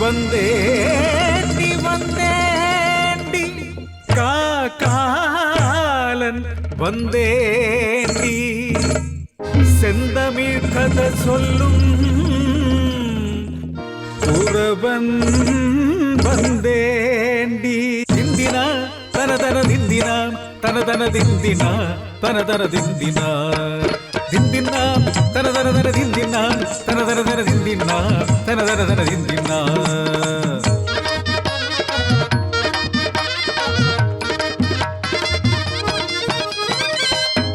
வந்தேண்டி வந்தேண்டி. காலன் வந்தேண்டி. செந்தமிழ் கதை சொல்லும் உறவன் வந்தேண்டி. திந்தினா தன தன திந்தினா தன தன திந்தினா தன தன திந்தினா திந்தினா தன தன தன திந்தினா தன தன தன திந்தினா தன தன தன திந்தினா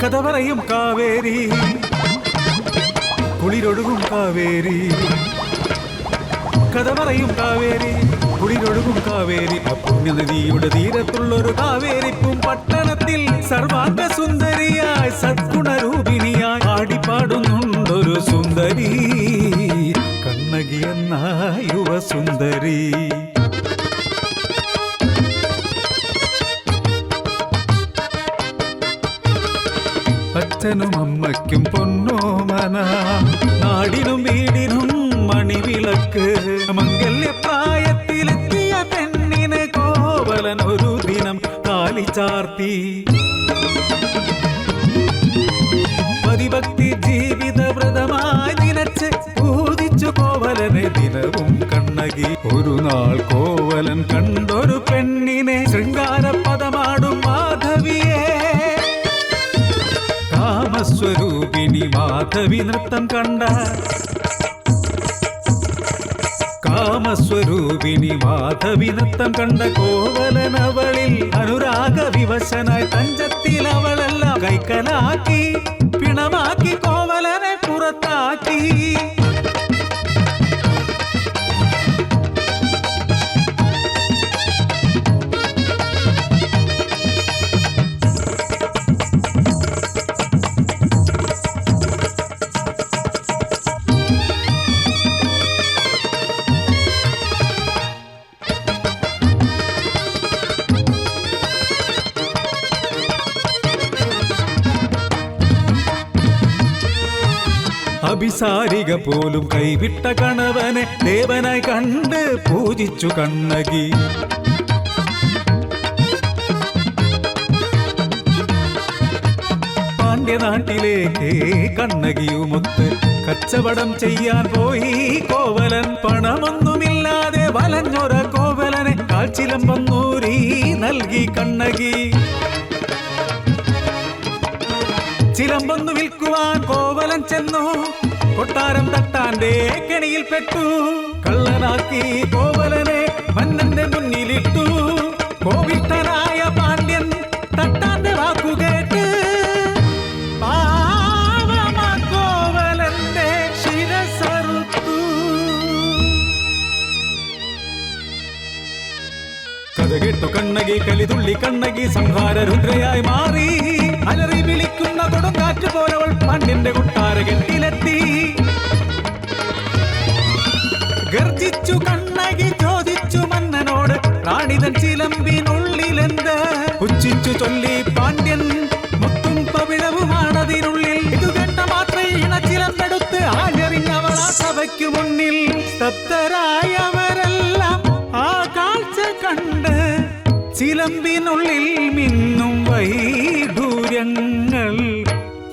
കഥ പറയും കാവേരി. കുളിരൊഴുകും കാവേരി. കഥ പറയും കാവേരി. കുളിരൊഴുകും കാവേരി. പുണ്യനദിയുടെ തീരത്തുള്ളൊരു കാവേരിപ്പും പട്ടണത്തിൽ സർവാംഗ സുന്ദരിയായി സദ്ഗുണരൂപിണിയായി ആടിപ്പാടുന്നുണ്ടൊരു സുന്ദരി. കണ്ണകി എന്ന യുവസുന്ദരി. അച്ഛനും അമ്മയ്ക്കും പൊന്നോമന നാടിനും വീടിനും മണിവിളക്ക്. മംഗല്യപ്രായത്തിലെത്തിയ പെണ്ണിന് കോവലൻ ഒരു ദിനം കാലി ചാർത്തി. പതിഭക്തി ജീവിത വ്രതമായി നിലച്ച് പൂതിച്ചു കോവലനെ ദിനവും കണ്ണകി. ഒരു നാൾ കോവലൻ കണ്ടൊരു കാമസ്വരൂപിണി മാധവി നൃത്തം കണ്ട കാമസ്വരൂപിണി മാധവി നൃത്തം കണ്ട കോവലനവളിൽ അനുരാഗ വിവശനായി തഞ്ചത്തിൽ അവളെല്ലാം കൈക്കലാക്കി പിണമാക്കി കോവലനെ പുറത്താക്കി അഭിസാരിക പോലും കൈവിട്ട കണവനെ ദേവനായി കണ്ട് പൂജിച്ചു കണ്ണകി. പാണ്ഡ്യനാട്ടിലേക്ക് കണ്ണകിയുമൊത്ത് കച്ചവടം ചെയ്യാൻ പോയി. കോവലൻ പണമൊന്നുമില്ലാതെ വലഞ്ഞൊര കോവലനെ കാച്ചിലം വന്നൂരി നൽകി കണ്ണകി. ചിലമ്പൊന്നു വിൽക്കുവാൻ കോവലൻ ചെന്നു. കൊട്ടാരം തട്ടാന്റെ കെണിയിൽ പെട്ടു. കള്ളനാക്കി കോവലനെ മന്നന്റെ മുന്നിലിട്ടു. കോവിട്ടനായ പാണ്ഡ്യൻ തട്ടാന്റെ വാക്കുകേട്ട് പാവമാ കോവലന്റെ ശിരസറുത്തു. കഥ കേട്ടു കണ്ണകി കലിതുള്ളി കണ്ണകി സംഹാര രുദ്രയായി മാറി. അലറി വിളിക്കുന്ന കൊടുങ്കാറ്റ് പോലവൾ പാണ്ഡ്യന്റെ കൊട്ടാര കെട്ടിലെത്തി റാണിതൻ ചിലമ്പിനുള്ളിലെന്ത് പുച്ഛിച്ചു ചൊല്ലി പാണ്ഡ്യൻ മുത്തും പവിഴവുമാണതിനുള്ളിൽ ഇത് മാത്രേ ഇണച്ചിലമ്പെടുത്ത് ആഞ്ഞെറിഞ്ഞവൾ സഭയ്ക്കു മുന്നിൽ. സ്തബ്ധരായവരെല്ലാം ആ കാഴ്ച കണ്ട് ചിലമ്പിനുള്ളിൽ മിന്നും വൈഡൂര്യങ്ങൾ.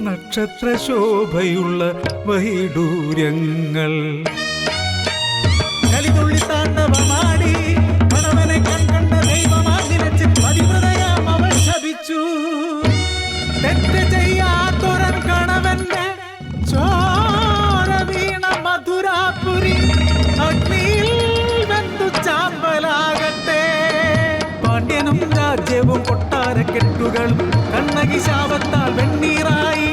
നക്ഷത്ര ശോഭയുള്ള വൈഡൂര്യങ്ങൾ. കലിതുള്ളി താണ്ഡവമാടി രാജ്യവും കൊട്ടാരക്കെട്ടുകളും കണ്ണകി ശാപത്താൽ വെണ്ണീറായി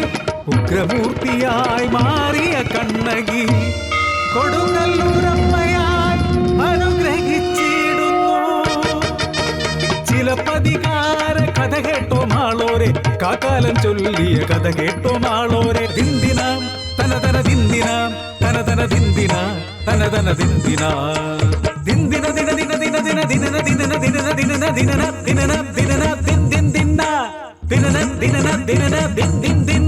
ഉഗ്രമൂർത്തിയായി മാറിയ കണ്ണകി കൊടുങ്ങല്ലൂരമ്മയായി അനുഗ്രഹിച്ചിടുന്നു. ചിലപ്പതികാര കഥ കേട്ടോ മാളോരെ കാക്കാലം ചൊല്ലിയ കഥ കേട്ടോ മാളോരെ. ദിന്ദിന തന തന ദിന്ദിനാം തന തന ദിന്ദിന തന ദിന്ദിന ദിന ദിന ദിന ദിന ദിന ദിന ദിന ദിന ദിന ദിന ദിന ദിന ദിന ദിന ദിന ദിന ദിന ദിന